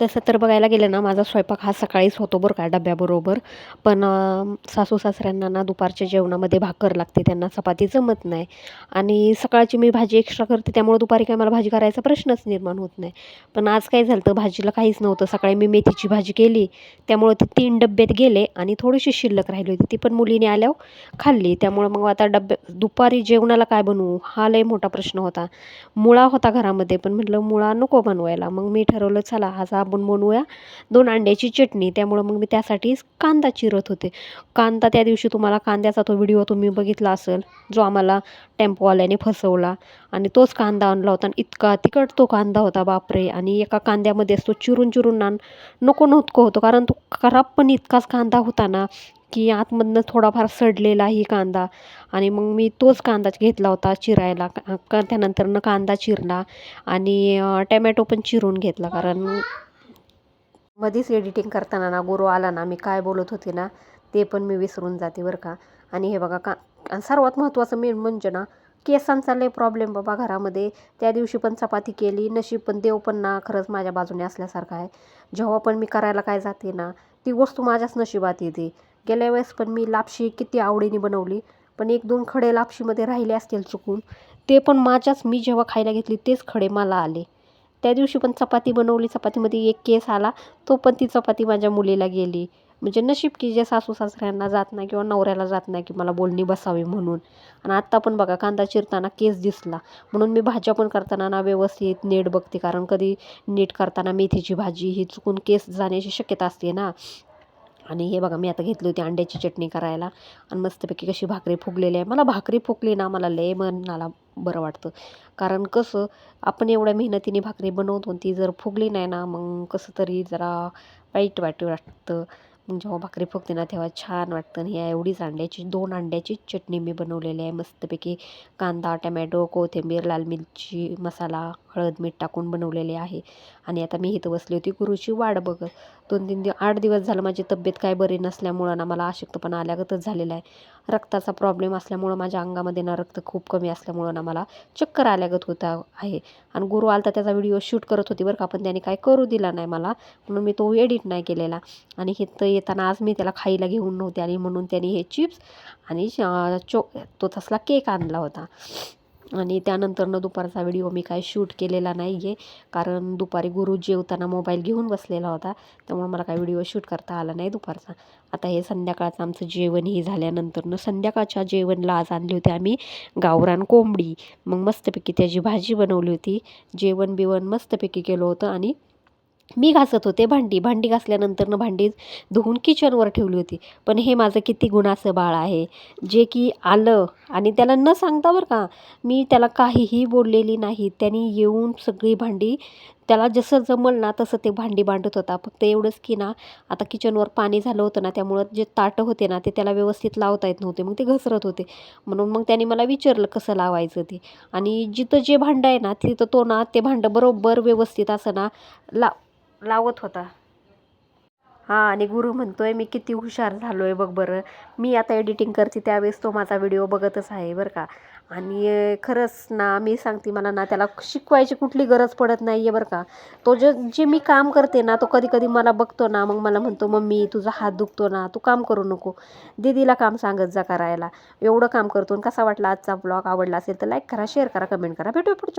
तसं तर बघायला गेलं ना माझा स्वयंपाक हा सकाळीच होतो बरं का डब्याबरोबर. पण सासू सासऱ्यांना ना दुपारच्या जेवणामध्ये भाकर लागते त्यांना चपाती जमत नाही. आणि सकाळची मी भाजी एक्स्ट्रा करते त्यामुळे दुपारी काय मला भाजी करायचा प्रश्नच निर्माण होत नाही. पण आज काय झालं तर भाजीला काहीच नव्हतं. सकाळी मी मेथीची भाजी केली त्यामुळे ते तीन डब्यात गेले आणि थोडीशी शिल्लक राहिली होती. ती पण मुलीने आल्यावर खाल्ली. त्यामुळे मग आता डब्या दुपारी जेवणाला काय बनवू? हा लय मोठा प्रश्न होता. मुळा होता घरामध्ये पण म्हटलं मुळा नको बनवायला. मग मी ठरवलं चला हा आपण बनवूया. दोन अंड्याची चटणी त्यामुळं मग मी त्यासाठी कांदा चिरत होते. कांदा त्या दिवशी तुम्हाला कांद्याचा तो व्हिडिओ तुम्ही बघितला असेल जो आम्हाला टेम्पोवाल्याने फसवला. आणि तोच कांदा आणला होता आणि इतका तिखट तो कांदा होता बापरे! आणि एका कांद्यामध्ये तो चिरून चिरून ना नको नको होतो. कारण तो खराब पण इतकाच कांदा होता ना की आतमधनं थोडाफार सडलेलाही कांदा. आणि मग मी तोच कांदा घेतला होता चिरायला. का का- त्यानंतरनं कांदा चिरला आणि टमॅटो पण चिरून घेतला. कारण मध्येच एडिटिंग करताना ना गुरु आला ना मी काय बोलत होते ना ते पण मी विसरून जाते बरं का. आणि हे बघा का आणि सर्वात महत्त्वाचं मेन म्हणजे ना केसांचा लय प्रॉब्लेम बाबा घरामध्ये. त्या दिवशी पण चपाती केली नशीब पण देव पण ना खरंच माझ्या बाजूने असल्यासारखं आहे. जेव्हा पण मी करायला काय जाते ना ती वस्तू माझ्याच नशिबात येते. गेल्या वेळेस पण मी लापशी किती आवडीने बनवली पण एक दोन खडे लापशीमध्ये राहिले असतील चुकून ते पण माझ्याच मी जेव्हा खायला घेतली तेच खडे मला आले. त्या दिवशी पण चपाती बनवली. चपातीमध्ये एक केस आला. तो पण ती चपाती माझ्या मुलीला गेली. म्हणजे नशीब की जे सासू सासऱ्यांना जात नाही किंवा नवऱ्याला जात नाही की मला बोलणी बसावी म्हणून. आणि आत्ता पण बघा कांदा चिरताना केस दिसला. म्हणून मी भाज्या पण करताना ना व्यवस्थित नीट बघते. कारण कधी नीट करताना मेथीची भाजी ही चुकून केस जाण्याची शक्यता असते ना. आणि हे बघा मी आता घेतली होती अंड्याची चटणी करायला. आणि मस्तपैकी कशी भाकरी फुगलेली आहे. मला भाकरी फुगली ना मला लय मनाला बरं वाटतं. कारण कसं आपण एवढ्या मेहनतीने भाकरी बनवतो ती जर फुगली नाही ना मग कसं तरी जरा वाईट वाटू वाटतं. म्हणजे जेव्हा भाकरी फुगते ना तेव्हा छान वाटतं. आणि ह्या एवढीच अंड्याची दोन अंड्याची चटणी मी बनवलेली आहे. मस्तपैकी कांदा टमॅटो कोथिंबीर लाल मिरची मसाला हळद मीठ टाकून बनवलेले आहे. आणि आता मी इथं बसली होती गुरुची वाट बघत. दोन तीन दिवस आठ दिवस झालं माझी तब्येत काय बरी नसल्यामुळं ना मला अशक्तपणा आल्यागतच झालेला आहे. रक्ताचा प्रॉब्लेम असल्यामुळं माझ्या अंगामध्ये ना रक्त खूप कमी असल्यामुळं ना मला चक्कर आल्यागत होता आहे. आणि गुरु आलता त्याचा व्हिडिओ शूट करत होती बरं का पण त्याने काय करू दिला नाही मला. म्हणून मी तो एडिट नाही केलेला. आणि इथं येताना आज मी त्याला खायला घेऊन नव्हते आणि म्हणून त्याने हे चिप्स आणि चो तो तसला केक आणला होता. आणि त्यानंतरनं दुपारचा व्हिडिओ मी काय शूट केलेला नाही आहे कारण दुपारी गुरु जेवताना मोबाईल घेऊन बसलेला होता त्यामुळे मला काय व्हिडिओ शूट करता आला नाही दुपारचा. आता हे संध्याकाळचं आमचं जेवण ही झाल्यानंतरनं संध्याकाळच्या जेवणला आज आणली होती आम्ही गावरान कोंबडी. मग मस्तपैकी त्याची भाजी बनवली होती. जेवण बिवण मस्तपैकी केलं होतं आणि मी घासत होते भांडी. भांडी घासल्यानंतरनं भांडी धुवून किचनवर ठेवली होती. पण हे माझं किती गुणाचं बाळ आहे. जे की आलं आणि त्याला न सांगता बरं का मी त्याला काहीही बोललेली नाही. त्यांनी येऊन सगळी भांडी त्याला जसं जमल ना तसं ते भांडी मांडत होता. फक्त एवढंच की ना आता किचनवर पाणी झालं होतं ना त्यामुळं जे ताटं होते ना ते त्याला व्यवस्थित लावता येत नव्हते. मग ते घसरत होते. म्हणून मग त्याने मला विचारलं कसं लावायचं ते. आणि जिथं जे भांडं आहे ना तिथं तो ना ते भांडं बरोबर व्यवस्थित असं ना ला लावत होता. हां आणि गुरु म्हणतो आहे मी किती हुशार झालो आहे बघ बरं. मी आता एडिटिंग करते त्यावेळेस तो माझा व्हिडिओ बघतच आहे बरं का. आणि खरंच ना मी सांगते मला ना त्याला शिकवायची कुठली गरज पडत नाही आहे बरं का. तो जे जे मी काम करते ना तो कधी कधी मला बघतो ना मग मला म्हणतो मम्मी तुझा हात दुखतो ना तू काम करू नको. दीदीला काम सांगत जा करायला. एवढं काम करतो आणि कसा वाटला आजचा ब्लॉग आवडला असेल तर लाईक करा शेअर करा कमेंट करा. भेटू पुढच्या